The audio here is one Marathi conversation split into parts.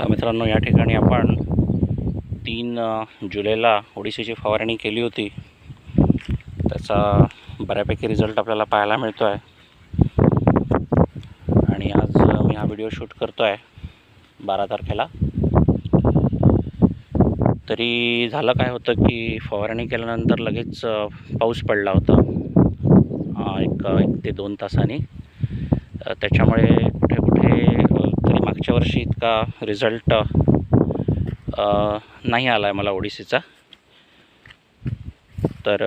मित्रांनो या ठिकाणी आपण तीन जुलैला ओडिसीची फवारणी केली होती. त्याचा बऱ्यापैकी रिझल्ट आपल्याला पाहायला मिळतो आहे आणि आज मी हा व्हिडिओ शूट करतो आहे बारा तारखेला. तरी झालं काय होतं की फवारणी केल्यानंतर लगेच पाऊस पडला होता. एक एक ते दोन तासांनी. त्याच्यामुळे कुठे कुठे मागच्या वर्षी इतका रिझल्ट नाही आला आहे मला ओडिसीचा. तर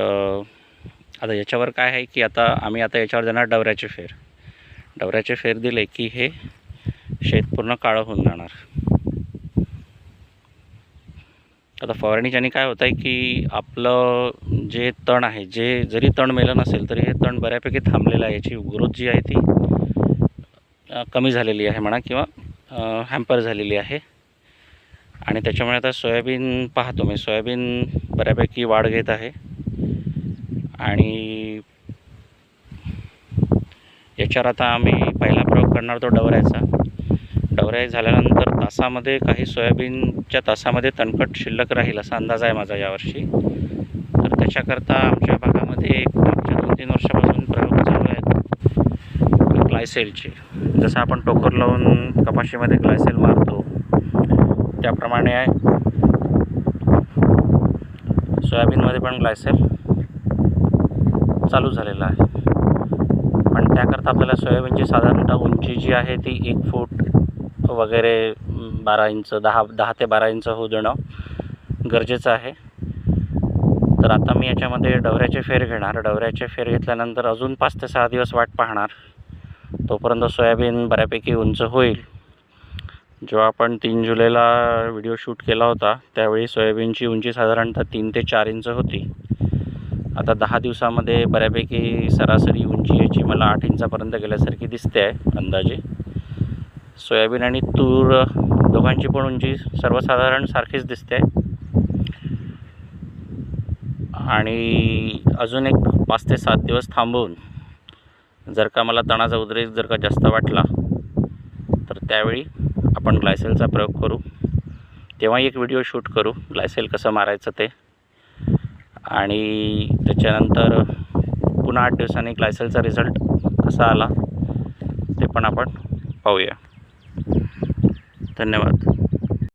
आता याच्यावर काय आहे की आता आम्ही आता याच्यावर देणार डवऱ्याचे फेर. डवऱ्याचे फेर दिले की हे शेत पूर्ण काळं होऊन जाणार. आता फवारणीच्याने काय होतं आहे की आपलं जे तण आहे जे जरी तण मेलं नसेल तरी हे तण बऱ्यापैकी थांबलेलं आहे. याची ग्रोथ जी आहे ती कमी झालेली आहे म्हणा किंवा हॅम्पर झालेली आहे. आणि त्याच्यामुळे आता सोयाबीन पाहतो मी. सोयाबीन बऱ्यापैकी वाढ घेत आहे. आणि याच्यावर आता आम्ही पहिला प्रयोग करणार तो डवऱ्याचा. डवऱ्या झाल्यानंतर तासामध्ये काही सोयाबीनच्या तासामध्ये तणकट शिल्लक राहील असा अंदाज आहे माझा यावर्षी. तर त्याच्याकरता आमच्या भागामध्ये मागच्या दोन तीन वर्ष ग्लायसेलचे. जसं आपण टोकर लावून कपाशीमध्ये ग्लायसेल मारतो त्याप्रमाणे आहे. सोयाबीनमध्ये पण ग्लायसेल चालू झालेलं आहे. पण त्याकरता आपल्याला सोयाबीनची साधारणतः उंची जी आहे ती एक फूट वगैरे बारा इंच दहा दहा ते बारा इंच होऊ देणं गरजेचं आहे. तर आता मी याच्यामध्ये डवऱ्याचे फेर घेणार. डवऱ्याचे फेर घेतल्यानंतर अजून पाच ते सहा दिवस वाट पाहणार. तोपर्यंत सोयाबीन बऱ्यापैकी उंच होईल. जेव्हा आपण तीन जुलैला व्हिडिओ शूट केला होता त्यावेळी सोयाबीनची उंची साधारणतः तीन ते चार इंच होती. आता दहा दिवसामध्ये बऱ्यापैकी सरासरी उंची याची मला आठ इंचापर्यंत गेल्यासारखी दिसते आहे अंदाजे. सोयाबीन आणि तूर दोघांची पण उंची सर्वसाधारण सारखीच दिसते आहे. आणि अजून एक पाच ते सात दिवस थांबवून जर का मला तणाचा उद्रेक जर का जास्त वाटला तर त्यावेळी आपण ग्लायसेलचा प्रयोग करू. तेव्हा एक व्हिडिओ शूट करू. ग्लायसेल कसं मारायचं ते. आणि त्याच्यानंतर पुन्हा आठ दिवसांनी ग्लायसेलचा रिझल्ट कसा आला ते पण आपण पाहूया. धन्यवाद.